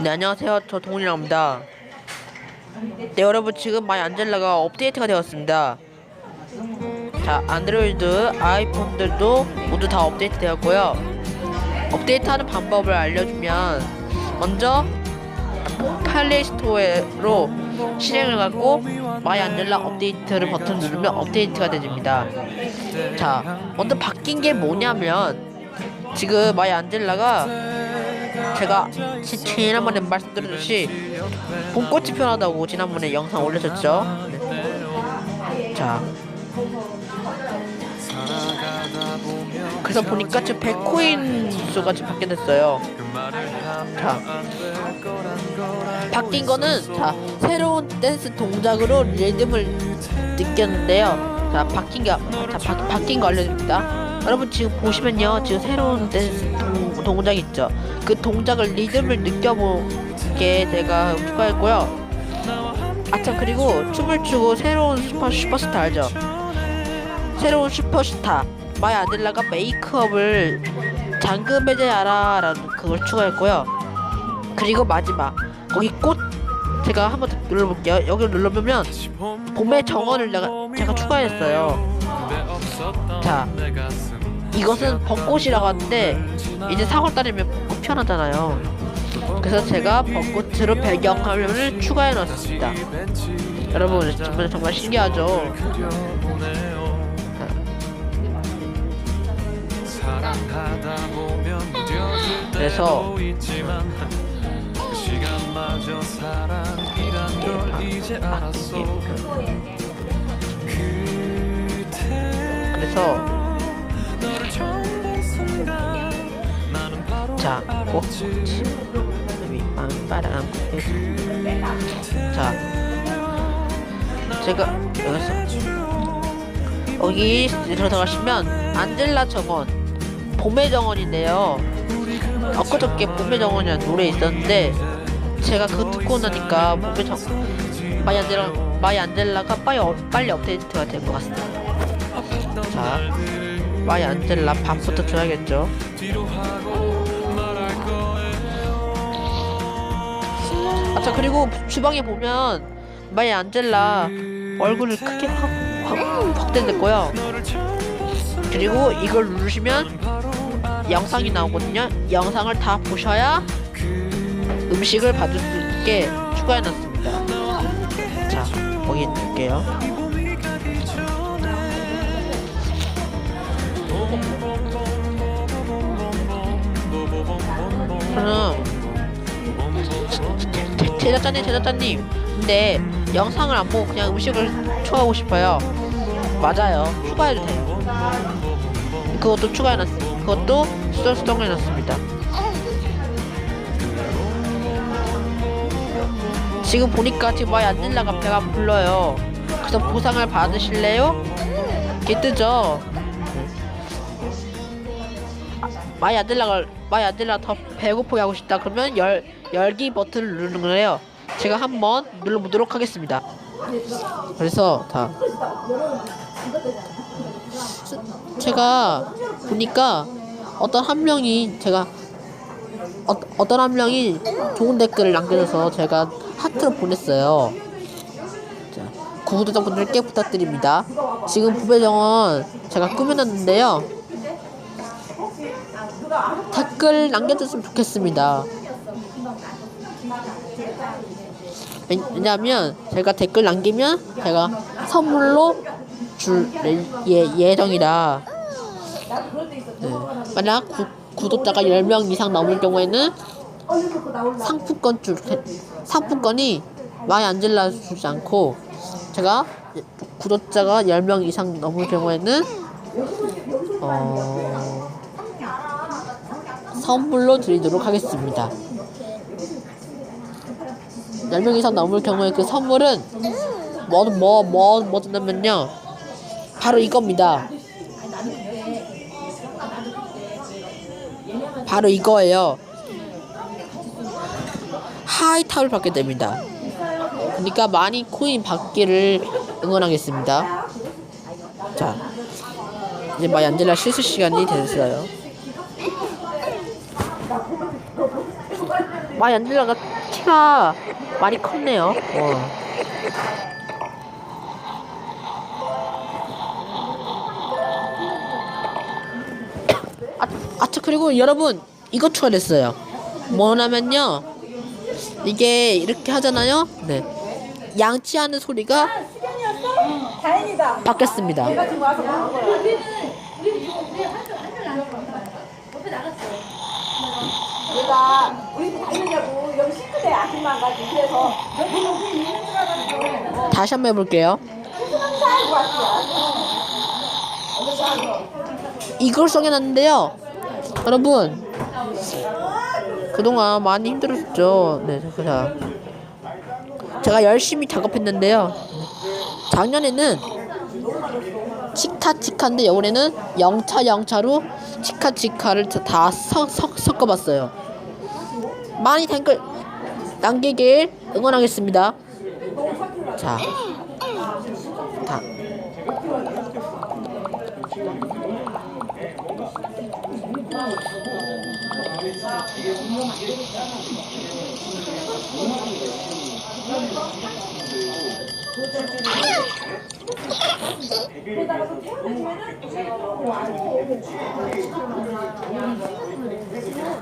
네 안녕하세요. 저 동훈이라고 합니다. 네 여러분 지금 마이 안젤라가 업데이트가 되었습니다. 자 안드로이드 아이폰들도 모두 다 업데이트 되었고요. 업데이트하는 방법을 알려주면 먼저 플레이스토어로 실행을 하고 마이 안젤라 업데이트를 버튼 누르면 업데이트가 됩니다. 자 먼저 바뀐 게 뭐냐면 지금 마이 안젤라가 제가 지- 지난번에 말씀드렸듯이 봄꽃이 편하다고 지난번에 영상 올렸었죠? 네. 자. 그래서 보니까 지금 100코인 수가 지금 바뀌게 됐어요. 자. 바뀐 거는 자 새로운 댄스 동작으로 리듬을 느꼈는데요. 자 바뀐 게 자, 바, 바뀐 거 알려드립니다 여러분 지금 보시면요 지금 새로운 동, 동작 있죠? 그 동작을 리듬을 느껴보게 제가 추가했고요. 아참 그리고 춤을 추고 새로운 슈퍼 슈퍼스타 알죠? 새로운 슈퍼스타 마이 아들라가 메이크업을 잠금해제하라 라는 그걸 추가했고요. 그리고 마지막 거기 꽃 제가 한번 더 눌러볼게요. 여기를 눌러보면 봄의 정원을 내가 제가 추가했어요. 자 이것은 벚꽃이라고 하는데 이제 4월달이면 벚꽃 피어나잖아요. 그래서 제가 벚꽃으로 배경화면을 추가해 놨습니다. 여러분 정말 정말 신기하죠? 그래서 때도 있지만 그 시간마저 사랑이란 걸 이제 알았어 그때 그래서 자 빵빠랑 자 제가 여기서 여기 들어가시면 안젤라 정원 봄의 정원인데요. 엊그저께 봄의 정원이라는 노래 있었는데 제가 그거 듣고 나니까 봄의 정 마이 안젤라 마이 안젤라가 빨리 업, 빨리 업데이트가 될것 같습니다. 자 마이 안젤라 밥부터 줘야겠죠 아자 그리고 주방에 보면 마이 안젤라 얼굴을 크게 확, 확, 확대됐고요. 그리고 이걸 누르시면 영상이 나오거든요. 영상을 다 보셔야 음식을 받을 수 있게 추가해놨습니다. 자 거기 넣을게요 제- 제작자님 제작자님. 근데 영상을 안 보고 그냥 음식을 추가하고 싶어요. 맞아요. 추가해도 돼요. 그것도 추가해놨습니다 그것도 수정수정해놨습니다. 지금 보니까 지금 마이 안젤라가 배가 불러요. 그래서 보상을 받으실래요? 이게 뜨죠 마이 아들라가 마이 아들라 더 배고프게 하고 싶다 그러면 열 열기 버튼을 누르는 거예요. 제가 한번 눌러보도록 하겠습니다. 그래서 다 제가 보니까 어떤 한 명이 제가 어, 어떤 한 명이 좋은 댓글을 남겨줘서 제가 하트를 보냈어요. 자, 구독자분들께 부탁드립니다. 지금 부배정원 제가 꾸며놨는데요. 댓글 남겨줬으면 좋겠습니다. 왜- 왜냐하면 제가 댓글 남기면 제가 선물로 줄 예, 예정이라 네. 만약 구, 구독자가 10명 이상 넘을 경우에는 상품권 줄 테- 상품권이 마이 안젤라 주지 않고 제가 구독자가 10명 이상 넘을 경우에는 어 선물로 드리도록 하겠습니다. 10명 이상 넘을 경우에 그 선물은 뭐, 뭐, 뭐, 뭐냐면요. 바로 이겁니다. 바로 이거예요. 하이탑을 받게 됩니다. 그러니까 많이 코인 받기를 응원하겠습니다. 자, 이제 마이 안젤라 실수 시간이 됐어요. 마이 안젤라가 키가 많이 컸네요. 와. 아, 아차 그리고 여러분 이거 추가됐어요. 뭐냐면요. 이게 이렇게 하잖아요. 네. 양치하는 소리가 다행이다. 바뀌었습니다. 내가 지금 와서 보는 거야. 내가 우리 집 다니냐고 여기 싱크대 아줌마 가지고 그래서 여기 여기 있는 줄 알았어. 다시 한번 해볼게요. 왔어. 이걸 써해놨는데요. 여러분 그동안 많이 힘들었죠. 네, 자 제가 열심히 작업했는데요. 작년에는 치카 치카인데 올해는 영차 영차로 치카 치카를 다 섞, 섞, 섞어봤어요. 많이 댓글 남기길 응원하겠습니다. 자, 다.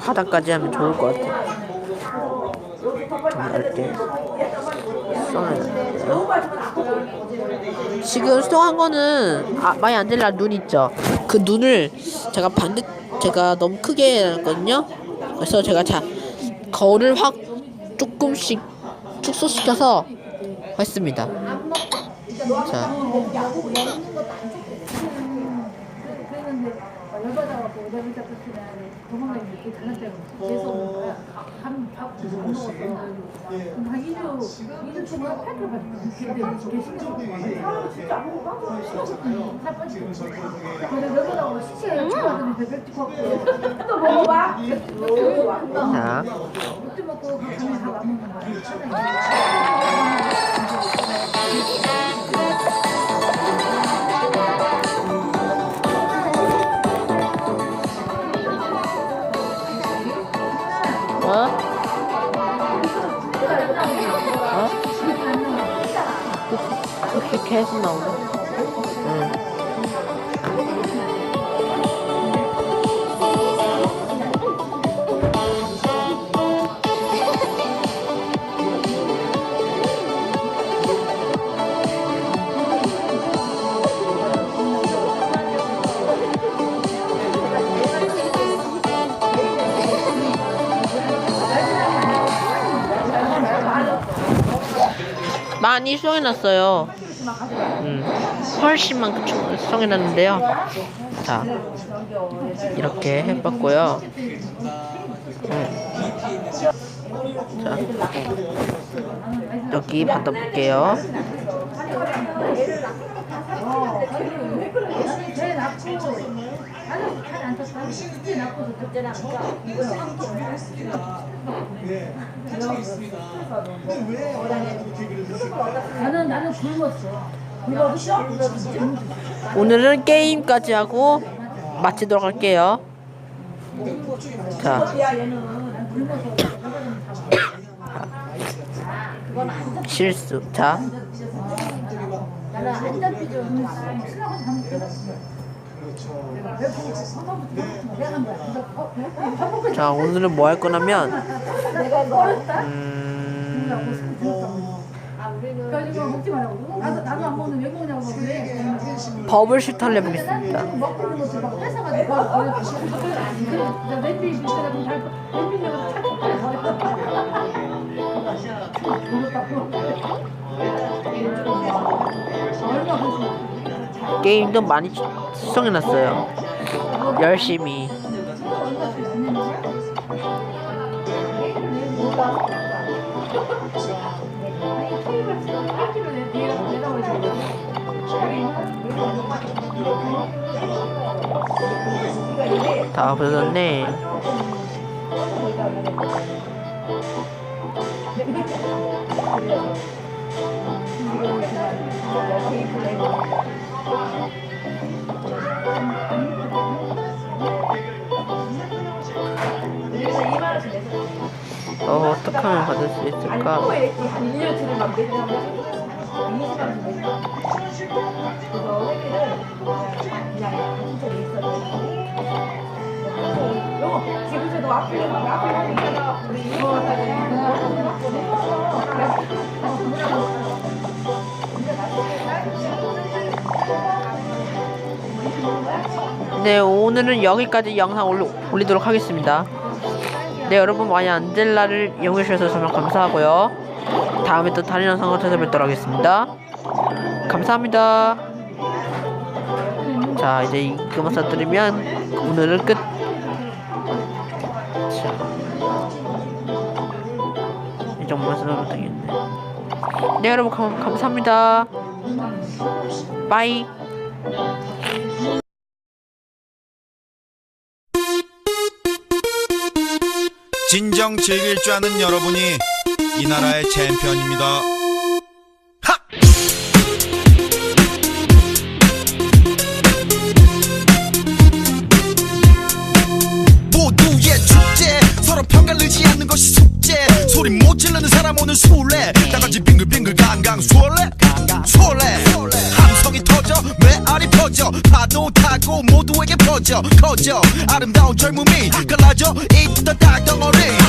하단까지 하면 좋을 것 같아. 좀 얇게 써내요. 지금 수동한 거는 아, 마이 안젤라 눈 있죠. 그 눈을 제가 반대 제가 너무 크게 했거든요. 그래서 제가 자 거울을 확 조금씩 축소시켜서 했습니다. 자. 열받아갖고 오다리 잡혔으면 도망가기 늦게 장난장을 계속 오는 거야. 밥밥 못 먹었어. 그럼 한 2주, 2주 동안 8kg 가지고 근데 계시는 거 진짜 안 먹어. 살 빠지고. 근데 열받아갖고 시체에 열받으면 배백지 걷고 또 먹어봐. 자. 육주 먹고 그 밤에 밥안 먹는 거야. 그렇게 계속 나오네. 응. 많이 수정해놨어요. 음, 훨씬 많게 수- 수정해놨는데요. 자, 이렇게 해봤고요. 음. 자, 여기 받아볼게요. 나는 나는 굶었어. 오늘은 게임까지 하고 마치도록 할게요. 자, 실수. 자. 잠못 자 오늘은 뭐 할 거냐면 음. 버블 슈터를 해보겠습니다. 게임도 많이 수정해놨어요. 열심히. 다 없어졌네. 어떻게 하면 받을 수 있을까? 또 이렇게 한 1년치를 네, 오늘은 여기까지 영상 올리, 올리도록 하겠습니다. 네, 여러분 많이 안젤라를 이용해 주셔서 정말 감사하고요. 다음에 또 다른 영상으로 찾아뵙도록 하겠습니다. 감사합니다. 자, 이제 이것만 써드리면 오늘은 끝. 자, 이 정도만 써도 되겠네. 네, 여러분 감, 감사합니다. 빠이. 진정 즐길 줄 아는 여러분이 이 나라의 챔피언입니다. 하! 모두의 축제 서로 평가를 지 않는 것이 숙제 소리 못 지르는 사람 오늘 술래 나같이 빙글빙글 강강 함성이 터져 퍼져. 파도 타고 모두에게 퍼져 커져. 아름다운 젊음이 갈라져 있던 돌